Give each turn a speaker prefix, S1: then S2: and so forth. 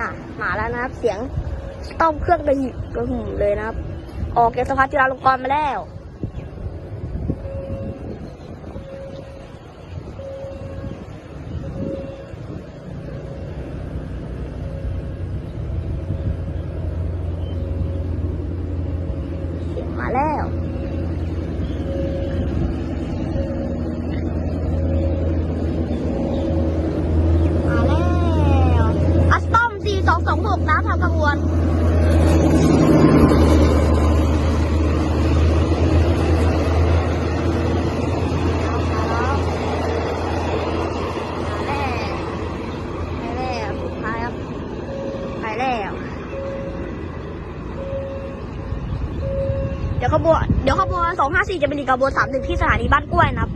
S1: น่ะมาแล้วนะครับ เสียงต้อมเครื่องกระหึ่มกระหึ่มเลยนะครับ ออกจากสะพาจุฬาลงกรณ์มาแล้วเสียงมาแล้ว มาแล้วคัสตอม 4226นะทางกังวลไปแล้วไปแล้วไปแล้วเดี๋ยวขบวนเดี๋ยวขบวน254จะเป็นอีกขบวน31ที่สถานีบ้านกล้วยนะครับ